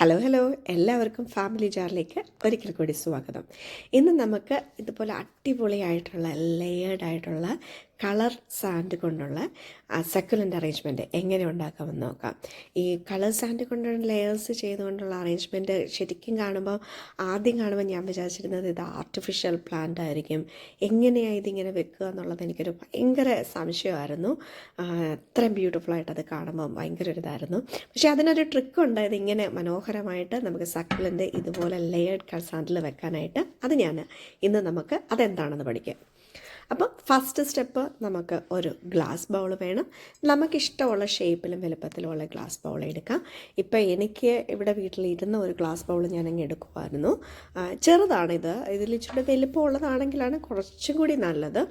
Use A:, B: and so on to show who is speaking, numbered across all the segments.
A: Hello hello എല്ലാവർക്കും family ജാറിലേക്ക് ഒരിക്കൽ കൂടി സ്വാഗതം. ഇന്ന് നമുക്ക് ഇതുപോലെ അടിപൊളിയായിട്ടുള്ള ലെയേർഡ് ആയിട്ടുള്ള കളർ സാൻഡ് കൊണ്ടുള്ള സക്കുലന്റ് അറേഞ്ച്മെന്റ് എങ്ങനെ ഉണ്ടാക്കാമെന്ന് നോക്കാം. ഈ കളർ സാൻഡ് കൊണ്ടുള്ള ലെയേഴ്സ് ചെയ്തുകൊണ്ടുള്ള അറേഞ്ച്മെന്റ് ശരിക്കും കാണുമ്പോൾ ആദ്യം കാണുമ്പോൾ ഞാൻ വിചാരിച്ചിരുന്നത് ഇത് ആർട്ടിഫിഷ്യൽ പ്ലാന്റ് ആയിരിക്കും. എങ്ങനെയാണ് ഇതിങ്ങനെ വെക്കുക എന്നുള്ളത് എനിക്കൊരു ഭയങ്കര സംശയമായിരുന്നു. അത്രയും ബ്യൂട്ടിഫുൾ ആയിട്ട് അത് കാണുമ്പോൾ ഭയങ്കര ഒരു ഇതായിരുന്നു. പക്ഷേ അതിനൊരു ട്രിക്ക് ഉണ്ട്. ഇതിങ്ങനെ മനോഹരമായിട്ട് നമുക്ക് സക്കുലന്റ് ഇതുപോലെ ലെയേർഡ് സാൻഡിൽ വെക്കാനായിട്ട്. അത് ഞാൻ ഇന്ന് നമുക്ക് അതെന്താണെന്ന് പഠിക്കാം. അപ്പം ഫസ്റ്റ് സ്റ്റെപ്പ് നമുക്ക് ഒരു ഗ്ലാസ് ബൗൾ വേണം. നമുക്കിഷ്ടമുള്ള ഷേപ്പിലും വലുപ്പത്തിലുമുള്ള ഗ്ലാസ് ബൗൾ എടുക്കാം. ഇപ്പം എനിക്ക് ഇവിടെ വീട്ടിലിരുന്ന ഒരു ഗ്ലാസ് ബൗൾ ഞാൻ അങ്ങ് എടുക്കുമായിരുന്നു ചെറുതാണിത്. ഇതിൽ ഇച്ചിരി വലുപ്പമുള്ളതാണെങ്കിലാണ് കുറച്ചും കൂടി നല്ലത്.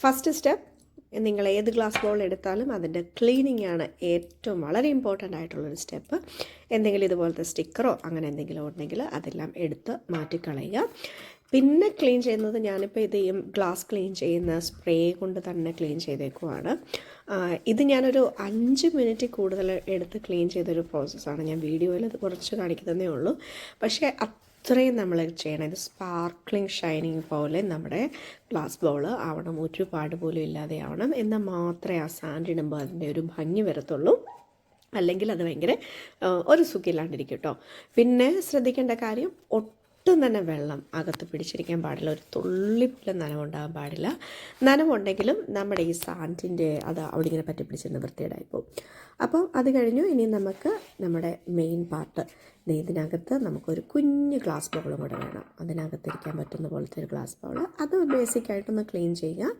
A: ഫസ്റ്റ് സ്റ്റെപ്പ് നിങ്ങൾ ഏത് ഗ്ലാസ് ബൗൾ എടുത്താലും അതിന്റെ ക്ലീനിങ് ആണ് ഏറ്റവും വളരെ ഇമ്പോർട്ടന്റ് ആയിട്ടുള്ളൊരു സ്റ്റെപ്പ് എന്തെങ്കിലും ഇതുപോലത്തെ സ്റ്റിക്കറോ അങ്ങനെ എന്തെങ്കിലും ഉണ്ടെങ്കിൽ അതെല്ലാം എടുത്ത് മാറ്റിക്കളയുക. പിന്നെ ക്ലീൻ ചെയ്യുന്നത് ഞാനിപ്പോൾ ഇത് ഗ്ലാസ് ക്ലീൻ ചെയ്യുന്ന സ്പ്രേ കൊണ്ട് തന്നെ ക്ലീൻ ചെയ്തേക്കുവാണ്. ഇത് ഞാനൊരു അഞ്ച് മിനിറ്റ് കൂടുതൽ എടുത്ത് ക്ലീൻ ചെയ്തൊരു പ്രോസസ്സാണ്. ഞാൻ വീഡിയോയിൽ അത് കുറച്ച് കാണിക്കുന്നതേ ഉള്ളൂ. പക്ഷേ അത്രയും നമ്മൾ ചെയ്യണം. ഇത് സ്പാർക്ലിംഗ് ഷൈനിങ് പോലെ നമ്മുടെ ഗ്ലാസ് ബൗൾ ആവണം. ഒരുപാട് പോലും ഇല്ലാതെ ആവണം. എന്നാൽ മാത്രമേ ആ സാൻഡ് ഇടുമ്പോൾ അതിന്റെ ഒരു ഭംഗി വരത്തുള്ളൂ. അല്ലെങ്കിൽ അത് ഭയങ്കര ഒരു സുഖമില്ലാണ്ടിരിക്കും കേട്ടോ. പിന്നെ ശ്രദ്ധിക്കേണ്ട കാര്യം തന്നെ വെള്ളം അകത്ത് പിടിച്ചിരിക്കാൻ പാടില്ല. ഒരു തുള്ളി പോലും നനവുണ്ടാകാൻ പാടില്ല. നനവുണ്ടെങ്കിലും നമ്മുടെ ഈ സാന്റിന്റെ അത് അവിടെ ഇങ്ങനെ പറ്റി പിടിച്ചിരുന്ന വൃത്തിയേടായി പോകും അപ്പോൾ അത് കഴിഞ്ഞു. ഇനി നമുക്ക് നമ്മുടെ മെയിൻ പാർട്ട്. ഇതിനകത്ത് നമുക്കൊരു കുഞ്ഞ് ഗ്ലാസ് ബൗളും കൂടെ വേണം. അതിനകത്ത് ഇരിക്കാൻ പറ്റുന്ന പോലത്തെ ഒരു ഗ്ലാസ് ബൗൾ അത് ബേസിക്കായിട്ടൊന്ന് ക്ലീൻ ചെയ്യുക.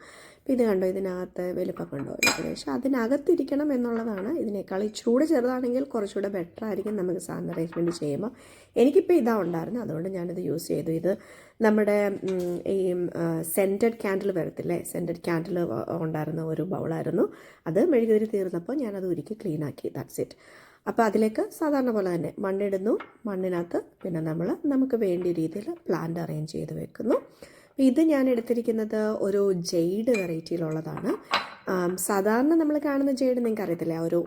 A: ഇത് കണ്ടോ? ഇതിനകത്ത് വലുപ്പം കണ്ടോ? ഏകദേശം അതിനകത്തിരിക്കണം എന്നുള്ളതാണ്. ഇതിനേക്കാൾ ഈ ചൂട് ചെറുതാണെങ്കിൽ കുറച്ചുകൂടെ ബെറ്റർ ആയിരിക്കും നമുക്ക് സാധനം അറേഞ്ച്മെന്റ് ചെയ്യുമ്പോൾ. എനിക്കിപ്പോൾ ഇതാ ഉണ്ടായിരുന്നു അതുകൊണ്ട് ഞാനിത് യൂസ് ചെയ്തു. ഇത് നമ്മുടെ ഈ സെന്റഡ് ക്യാൻഡിൽ വരത്തില്ലേ? സെന്റഡ് ക്യാൻഡിൽ ഉണ്ടായിരുന്ന ഒരു ബൗളായിരുന്നു അത് മെഴുകുതിരി തീർന്നപ്പോൾ ഞാനത് ഉരുക്കി ക്ലീൻ ആക്കി. ദാറ്റ്സ് ഇറ്റ് അപ്പോൾ അതിലേക്ക് സാധാരണ പോലെ തന്നെ മണ്ണിടുന്നു. മണ്ണിനകത്ത് പിന്നെ നമ്മൾ നമുക്ക് വേണ്ട രീതിയിൽ പ്ലാന്റ് അറേഞ്ച് ചെയ്ത് വെക്കുന്നു. ഇത് ഞാൻ എടുത്തിരിക്കുന്നത് ഒരു ജെയ്ഡ് വെറൈറ്റിയിലുള്ളതാണ്. സാധാരണ നമ്മൾ കാണുന്ന ജെയ്ഡ് നിങ്ങൾക്ക് അറിയത്തില്ല? ഒരു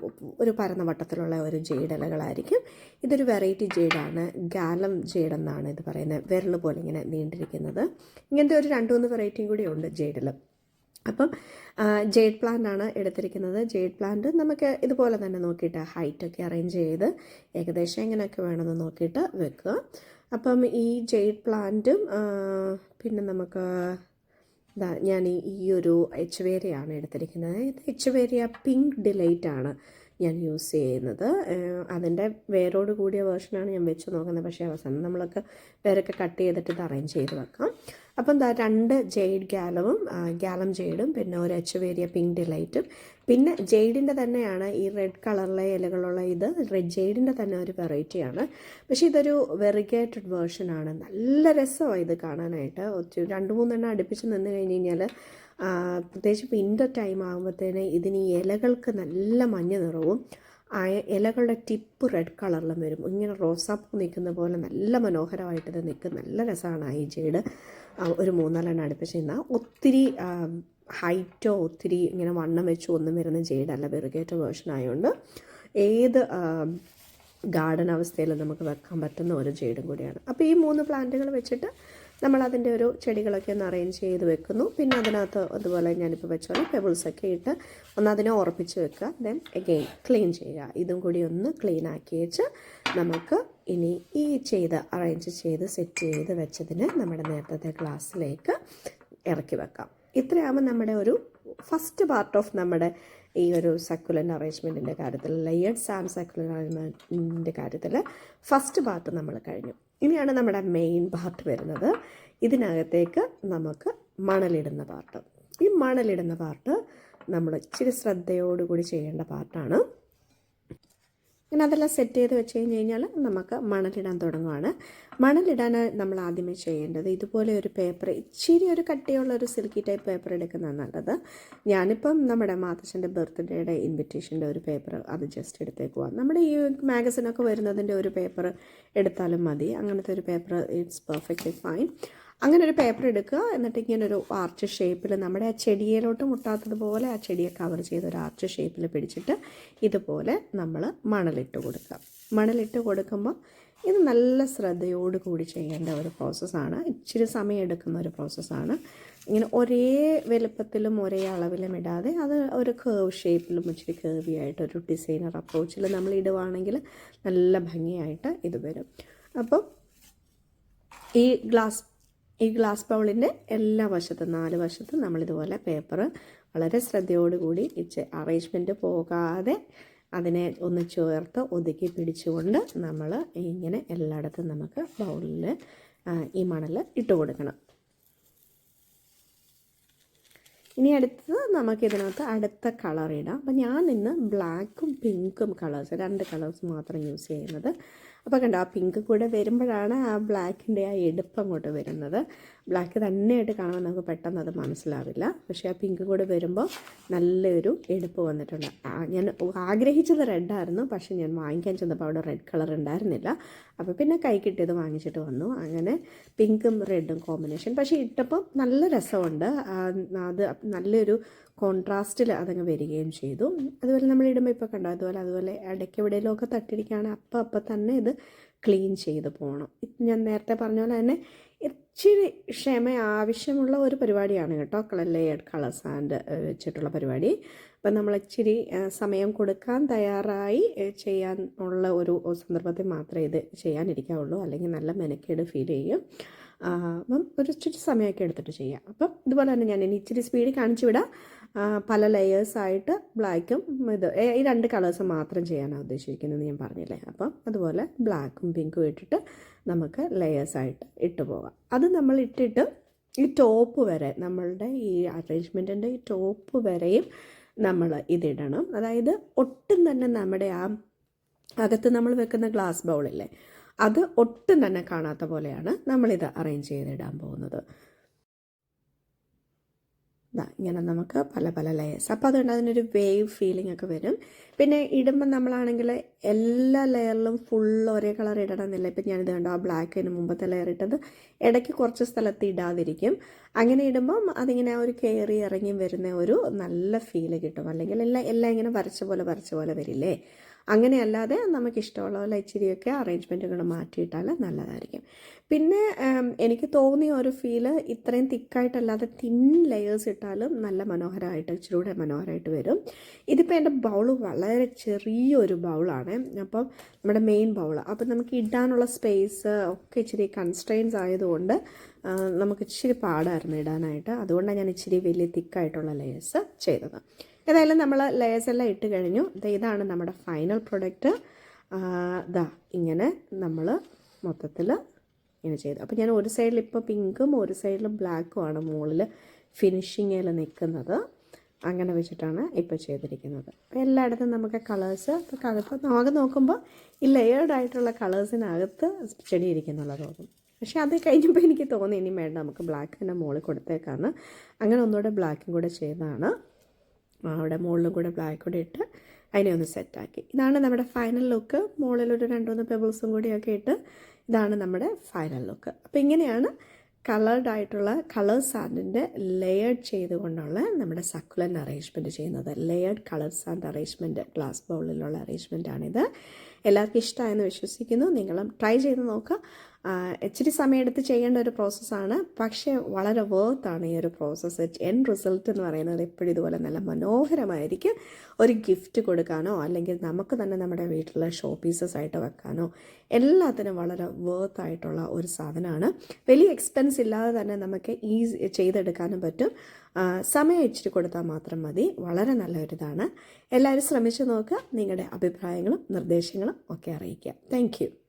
A: ഒരു പരന്ന വട്ടത്തിലുള്ള ഒരു ജെയ്ഡ് ഇലകളായിരിക്കും. ഇതൊരു വെറൈറ്റി ജെയ്ഡാണ് ഗാലം ജെയ്ഡ് എന്നാണ് ഇത് പറയുന്നത്. വിരൽ പോലെ ഇങ്ങനെ നീണ്ടിരിക്കുന്നത്. ഇങ്ങനത്തെ ഒരു രണ്ട് മൂന്ന് വെറൈറ്റിയും കൂടി ഉണ്ട് ജെയ്ഡിൽ അപ്പം ജെയ്ഡ് പ്ലാന്റ് ആണ് എടുത്തിരിക്കുന്നത്. ജെയ്ഡ് പ്ലാന്റ് നമുക്ക് ഇതുപോലെ തന്നെ നോക്കിയിട്ട് ഹൈറ്റൊക്കെ അറേഞ്ച് ചെയ്ത് ഏകദേശം എങ്ങനെയൊക്കെ വേണമെന്ന് നോക്കിയിട്ട് വെക്കുക. അപ്പം ഈ ജെയ്ഡ് പ്ലാന്റും പിന്നെ നമുക്ക് ഞാൻ ഈ ഒരു എച്ച് വേരിയാണ് എടുത്തിരിക്കുന്നത്. ഇത് എച്ച് വേരിയ പിങ്ക് ഡിലൈറ്റ് ആണ്. ഞാൻ യൂസ് ചെയ്യുന്നത്. അതിന്റെ വേരോട് കൂടിയ വേർഷനാണ് ഞാൻ വെച്ച് നോക്കുന്നത്. പക്ഷേ അവസാനം നമ്മളൊക്കെ വേരൊക്കെ കട്ട് ചെയ്തിട്ട് ഇത് അറേഞ്ച് ചെയ്ത് വെക്കാം. അപ്പം രണ്ട് ജെയ്ഡ് ഗാലവും ഗാലം ജെയ്ഡും പിന്നെ ഒരു എച്ച് വേരിയ പിങ്ക് ഡിലൈറ്റും പിന്നെ ജെയ്ഡിന്റെ തന്നെയാണ് ഈ റെഡ് കളറിലെ ഇലകളുള്ള ഇത് റെഡ് ജെയ്ഡിന്റെ തന്നെ ഒരു വെറൈറ്റിയാണ് പക്ഷേ ഇതൊരു വെറിഗേറ്റഡ് വേർഷനാണ് നല്ല രസമാണ് ഇത് കാണാനായിട്ട്. രണ്ട് മൂന്നെണ്ണം അടുപ്പിച്ച് നിന്ന് കഴിഞ്ഞ് കഴിഞ്ഞാൽ പ്രത്യേകിച്ച് വിന്റർ ടൈം ആകുമ്പോഴത്തേന് ഇതിന് ഇലകൾക്ക് നല്ല മഞ്ഞ നിറവും ഇലകളുടെ ടിപ്പ് റെഡ് കളറിലും വരും. ഇങ്ങനെ റോസാപ്പൂ നിൽക്കുന്ന പോലെ നല്ല മനോഹരമായിട്ട് ഇത് നിൽക്കും. നല്ല രസമാണ് ഈ ജെയ്ഡ് ഒരു മൂന്നാലെണ്ണം അടുപ്പിച്ച് നിന്നാൽ ഒത്തിരി ഹൈറ്റോ ഒത്തിരി ഇങ്ങനെ വണ്ണം വെച്ചോ ഒന്നും വരുന്ന ജെയ്ഡല്ല വെറുകേറ്റ വേർഷൻ ആയതുകൊണ്ട് ഏത് ഗാർഡൻ അവസ്ഥയിൽ നമുക്ക് വെക്കാൻ പറ്റുന്ന ഒരു ജെയ്ഡും കൂടിയാണ്. അപ്പോൾ ഈ മൂന്ന് പ്ലാന്റുകൾ വെച്ചിട്ട് നമ്മൾ അതിന്റെ ഒരു ചെടികളൊക്കെ ഒന്ന് അറേഞ്ച് ചെയ്ത് വെക്കുന്നു. പിന്നെ അതിനകത്ത് അതുപോലെ ഞാനിപ്പോൾ വെച്ചോളൂ പെബിൾസൊക്കെ ഇട്ട് ഒന്ന് അതിനെ ഉറപ്പിച്ച് വെക്കുക. ദെൻ എഗെയിൻ ക്ലീൻ ചെയ്യുക. ഇതും കൂടി ഒന്ന് ക്ലീൻ ആക്കി വെച്ച് നമുക്ക് ഇനി ഈ ചെയ്ത് അറേഞ്ച് ചെയ്ത് സെറ്റ് ചെയ്ത് വെച്ചതിന് നമ്മുടെ നേരത്തെ ഗ്ലാസ്സിലേക്ക് ഇറക്കി വെക്കാം. ഇത്രയാകുമ്പോൾ നമ്മുടെ ഒരു ഫസ്റ്റ് പാർട്ട് ഓഫ് നമ്മുടെ ഈ ഒരു സക്കുലൻ അറേഞ്ച്മെന്റിന്റെ കാര്യത്തിൽ ലെയേർഡ് സാം സക്കുലൻ അറേഞ്ച്മെന്റിന്റെ കാര്യത്തിൽ ഫസ്റ്റ് പാർട്ട് നമ്മൾ കഴിഞ്ഞു. ഇനിയാണ് നമ്മുടെ മെയിൻ പാർട്ട് വരുന്നത്. ഇതിനകത്തേക്ക് നമുക്ക് മണലിടുന്ന പാർട്ട് ഈ മണലിടുന്ന പാർട്ട് നമ്മൾ ഇച്ചിരി ശ്രദ്ധയോടുകൂടി ചെയ്യേണ്ട പാർട്ടാണ് ഇങ്ങനെ അതെല്ലാം സെറ്റ് ചെയ്ത് വെച്ച് കഴിഞ്ഞ് കഴിഞ്ഞാൽ നമുക്ക് മണലിടാൻ തുടങ്ങുവാണ്. മണലിടാൻ നമ്മൾ ആദ്യമേ ചെയ്യേണ്ടത് ഇതുപോലെ ഒരു പേപ്പർ ഇച്ചിരി ഒരു കട്ടിയുള്ള ഒരു സിൽക്കി ടൈപ്പ് പേപ്പർ എടുക്കുന്നതാണ് നല്ലത്. ഞാനിപ്പം നമ്മുടെ മാതച്ചന്റെ ബർത്ത്ഡേയുടെ ഇൻവിറ്റേഷന്റെ ഒരു പേപ്പർ അത് ജസ്റ്റ് എടുത്തേക്കുക നമ്മുടെ ഈ മാഗസിനൊക്കെ വരുന്നതിന്റെ ഒരു പേപ്പർ എടുത്താലും മതി. അങ്ങനത്തെ ഒരു പേപ്പർ ഇറ്റ്സ് പെർഫെക്റ്റ്ലി ഫൈൻ അങ്ങനെ ഒരു പേപ്പർ എടുക്കുക. എന്നിട്ട് ഇങ്ങനെ ഒരു ആർച്ച് ഷേപ്പിൽ നമ്മുടെ ആ ചെടിയിലോട്ട് മുട്ടാത്തതുപോലെ ആ ചെടിയെ കവർ ചെയ്ത് ഒരു ആർച്ച് ഷേപ്പിൽ പിടിച്ചിട്ട് ഇതുപോലെ നമ്മൾ മണലിട്ട് കൊടുക്കുക. മണലിട്ട് കൊടുക്കുമ്പോൾ ഇത് നല്ല ശ്രദ്ധയോട് കൂടി ചെയ്യേണ്ട ഒരു പ്രോസസ്സാണ് ഇച്ചിരി സമയം എടുക്കുന്ന ഒരു പ്രോസസ്സാണ് ഇങ്ങനെ ഒരേ വലുപ്പത്തിലും ഒരേ അളവിലും ഇടാതെ അത് ഒരു കേവ് ഷേപ്പിലും ഇച്ചിരി കേവി ആയിട്ട് ഒരു ഡിസൈനർ അപ്രോച്ചിൽ നമ്മൾ ഇടുവാണെങ്കിൽ നല്ല ഭംഗിയായിട്ട് ഇത് വരും. അപ്പം ഈ ഗ്ലാസ് ഈ ഗ്ലാസ് ബൗളിന്റെ എല്ലാ വശത്തും നാല് വശത്തും നമ്മളിതുപോലെ പേപ്പർ വളരെ ശ്രദ്ധയോടുകൂടി ഇച്ച് അറേഞ്ച്മെന്റ് പോകാതെ അതിനെ ഒന്ന് ചേർത്ത് ഒതുക്കി പിടിച്ചുകൊണ്ട് നമ്മൾ ഇങ്ങനെ എല്ലായിടത്തും നമുക്ക് ബൗളിൽ ഈ മണൽ ഇട്ട് കൊടുക്കണം. ഇനി അടുത്തത് നമുക്ക് ഇതിനകത്ത് അടുത്ത കളർ ഇടാം. അപ്പം ഞാൻ ഇന്ന് ബ്ലാക്കും പിങ്കും കളേഴ്സ് രണ്ട് കളേഴ്സ് മാത്രം യൂസ് ചെയ്യുന്നത്. അപ്പോൾ കണ്ടോ ആ പിങ്ക് കൂടെ വരുമ്പോഴാണ് ആ ബ്ലാക്കിന്റെ ആ എടുപ്പ് അങ്ങോട്ട് വരുന്നത്. ബ്ലാക്ക് തന്നെയായിട്ട് കാണുമ്പോൾ നമുക്ക് പെട്ടെന്ന് അത് മനസ്സിലാവില്ല. പക്ഷേ ആ പിങ്ക് കൂടെ വരുമ്പോൾ നല്ലൊരു എടുപ്പ് വന്നിട്ടുണ്ട്. ഞാൻ ആഗ്രഹിച്ചത് റെഡായിരുന്നു പക്ഷേ ഞാൻ വാങ്ങിക്കാൻ ചെന്നപ്പോൾ അവിടെ റെഡ് കളർ ഉണ്ടായിരുന്നില്ല. അപ്പോൾ പിന്നെ കൈ കിട്ടിയത് വാങ്ങിച്ചിട്ട് വന്നു. അങ്ങനെ പിങ്കും റെഡും കോമ്പിനേഷൻ പക്ഷേ ഇട്ടപ്പോൾ നല്ല രസമുണ്ട്. അത് നല്ലൊരു കോൺട്രാസ്റ്റിൽ അതങ്ങ് വരികയും ചെയ്തു. അതുപോലെ നമ്മൾ ഇടുമ്പോൾ ഇപ്പോൾ കണ്ടോ അതുപോലെ അതുപോലെ ഇടയ്ക്ക് എവിടെയെങ്കിലുമൊക്കെ തട്ടിരിക്കുകയാണെങ്കിൽ അപ്പം അപ്പം തന്നെ ഇത് ക്ലീൻ ചെയ്ത് പോകണം. ഞാൻ നേരത്തെ പറഞ്ഞ പോലെ തന്നെ ഇച്ചിരി ക്ഷമ ആവശ്യമുള്ള ഒരു പരിപാടിയാണ് കേട്ടോ. കളർ ലെയർഡ് കളേഴ്സ് ആൻഡ് വെച്ചിട്ടുള്ള പരിപാടി. അപ്പം നമ്മൾ ഇച്ചിരി സമയം കൊടുക്കാൻ തയ്യാറായി ചെയ്യാൻ ഉള്ള ഒരു സന്ദർഭത്തിൽ മാത്രമേ ഇത് ചെയ്യാനിരിക്കാവുള്ളൂ. അല്ലെങ്കിൽ നല്ല മെനക്കേട് ഫീൽ ചെയ്യും. അപ്പം ഒരു ഇച്ചിരി സമയമൊക്കെ എടുത്തിട്ട് ചെയ്യാം. അപ്പം ഇതുപോലെ തന്നെ ഞാൻ ഇനി ഇച്ചിരി സ്പീഡ് കാണിച്ചു വിടാം. പല ലെയേഴ്സായിട്ട് ബ്ലാക്കും ഇത് ഈ രണ്ട് കളേഴ്സ് മാത്രം ചെയ്യാനാണ് ഉദ്ദേശിക്കുന്നത് ഞാൻ പറഞ്ഞില്ലേ. അപ്പം അതുപോലെ ബ്ലാക്കും പിങ്കും ഇട്ടിട്ട് നമുക്ക് ലെയേഴ്സായിട്ട് ഇട്ട് പോകാം. അത് നമ്മൾ ഇട്ടിട്ട് ഈ ടോപ്പ് വരെ നമ്മളുടെ ഈ അറേഞ്ച്മെന്റിന്റെ ഈ ടോപ്പ് വരെയും നമ്മൾ ഇതിടണം അതായത് ഒട്ടും തന്നെ നമ്മുടെ ആ അകത്ത് നമ്മൾ വെക്കുന്ന ഗ്ലാസ് ബൗളില്ലേ അത് ഒട്ടും തന്നെ കാണാത്ത പോലെയാണ് നമ്മളിത് അറേഞ്ച് ചെയ്തിടാൻ പോകുന്നത്. ഇങ്ങനെ നമുക്ക് പല പല ലെയേഴ്സ് അപ്പോൾ അതുകൊണ്ട് അതിനൊരു വേവ് ഫീലിംഗ് ഒക്കെ വരും. പിന്നെ ഇടുമ്പോൾ നമ്മളാണെങ്കിൽ എല്ലാ ലെയറിലും ഫുൾ ഒരേ കളർ ഇടണമെന്നില്ല. ഇപ്പം ഞാനിത് കണ്ടോ ആ ബ്ലാക്കിന് മുമ്പത്തെ ലെയർ ഇട്ടത് ഇടയ്ക്ക് കുറച്ച് സ്ഥലത്ത് ഇടാതിരിക്കും. അങ്ങനെ ഇടുമ്പം അതിങ്ങനെ ഒരു കയറി ഇറങ്ങി വരുന്ന ഒരു നല്ല ഫീൽ കിട്ടും. അല്ലെങ്കിൽ എല്ലാം എല്ലാം ഇങ്ങനെ വരച്ച പോലെ വരച്ച പോലെ വരില്ലേ? അങ്ങനെയല്ലാതെ നമുക്ക് ഇഷ്ടമുള്ള പോലെ ഇച്ചിരിയൊക്കെ അറേഞ്ച്മെന്റുകൾ മാറ്റിയിട്ടാൽ നല്ലതായിരിക്കും. പിന്നെ എനിക്ക് തോന്നിയ ഒരു ഫീൽ ഇത്രയും തിക്കായിട്ടല്ലാതെ തിൻ ലെയേഴ്സ് ഇട്ടാലും നല്ല മനോഹരമായിട്ട് ഇച്ചിരി കൂടെ മനോഹരമായിട്ട് വരും. ഇതിപ്പോൾ എന്റെ ബൗൾ വളരെ ചെറിയൊരു ബൗളാണ് അപ്പം നമ്മുടെ മെയിൻ ബൗൾ അപ്പം നമുക്ക് ഇടാനുള്ള സ്പേസ് ഒക്കെ ഇച്ചിരി കൺസ്ട്രെയിൻസ് ആയതുകൊണ്ട് നമുക്ക് ഇച്ചിരി പാടായിരുന്നു ഇടാനായിട്ട്. അതുകൊണ്ടാണ് ഞാൻ ഇച്ചിരി വലിയ തിക്കായിട്ടുള്ള ലെയേഴ്സ് ചെയ്തത്. ഏതായാലും നമ്മൾ ലെയേഴ്സ് എല്ലാം ഇട്ട് കഴിഞ്ഞു. ഇതാണ് നമ്മുടെ ഫൈനൽ പ്രൊഡക്റ്റ് ദാ ഇങ്ങനെ നമ്മൾ മൊത്തത്തിൽ ഇങ്ങനെ ചെയ്തു. അപ്പോൾ ഞാൻ ഒരു സൈഡിൽ ഇപ്പോൾ പിങ്കും ഒരു സൈഡിൽ ബ്ലാക്കുമാണ് മുകളിൽ ഫിനിഷിങ്ങിൽ നിൽക്കുന്നത്. അങ്ങനെ വെച്ചിട്ടാണ് ഇപ്പോൾ ചെയ്തിരിക്കുന്നത്. എല്ലായിടത്തും നമുക്ക് കളേഴ്സ് ഇപ്പോൾ കളിപ്പോൾ നമുക്ക് നോക്കുമ്പോൾ ഈ ലെയേർഡ് ആയിട്ടുള്ള കളേഴ്സിനകത്ത് ചെടി ഇരിക്കുന്നുള്ള തോന്നും. പക്ഷേ അത് കഴിഞ്ഞപ്പോൾ എനിക്ക് തോന്നി ഇനി വേണ്ട നമുക്ക് ബ്ലാക്ക് തന്നെ മുകളിൽ കൊടുത്തേക്കാന്ന്. അങ്ങനെ ഒന്നുകൂടെ ബ്ലാക്കും കൂടെ ചെയ്തതാണ്. അവിടെ മുകളിലും കൂടെ ബ്ലാക്ക് കൂടെ ഇട്ട് അതിനെ ഒന്ന് സെറ്റാക്കി ഇതാണ് നമ്മുടെ ഫൈനൽ ലുക്ക് മുകളിലൊരു രണ്ടുമൂന്ന് പെബിൾസും കൂടിയൊക്കെ ഇട്ട് ഇതാണ് നമ്മുടെ ഫൈനൽ ലുക്ക് അപ്പോൾ ഇങ്ങനെയാണ് കളേർഡ് ആയിട്ടുള്ള കളർ സാൻഡിന്റെ ലെയേർഡ് ചെയ്തുകൊണ്ടുള്ള നമ്മുടെ സക്കുലൻ അറേഞ്ച്മെന്റ് ചെയ്യുന്നത്. Layered colour sand arrangement glass ബൗളിലുള്ള അറേഞ്ച്മെന്റാണിത് എല്ലാവർക്കും ഇഷ്ടമായെന്ന് വിശ്വസിക്കുന്നു. നിങ്ങളും ട്രൈ ചെയ്ത് നോക്കുക. ഇച്ചിരി സമയമെടുത്ത് ചെയ്യേണ്ട ഒരു പ്രോസസ്സാണ് പക്ഷേ വളരെ വേർത്താണ് ഈ ഒരു പ്രോസസ്സ് എൻ റിസൾട്ട് എന്ന് പറയുന്നത് എപ്പോഴും ഇതുപോലെ നല്ല മനോഹരമായിരിക്കും. ഒരു ഗിഫ്റ്റ് കൊടുക്കാനോ അല്ലെങ്കിൽ നമുക്ക് തന്നെ നമ്മുടെ വീട്ടിലെ ഷോ പീസസ് ആയിട്ട് വെക്കാനോ എല്ലാത്തിനും വളരെ വേർത്ത് ആയിട്ടുള്ള ഒരു സാധനമാണ്. വലിയ എക്സ്പെൻസ് ഇല്ലാതെ തന്നെ നമുക്ക് ഈസി ചെയ്തെടുക്കാനും പറ്റും. സമയം ഇച്ചിരി കൊടുത്താൽ മാത്രം മതി. വളരെ നല്ലൊരിതാണ്. എല്ലാവരും ശ്രമിച്ചു നോക്കുക. നിങ്ങളുടെ അഭിപ്രായങ്ങളും നിർദ്ദേശങ്ങളും ഒക്കെ അറിയിക്കുക. താങ്ക്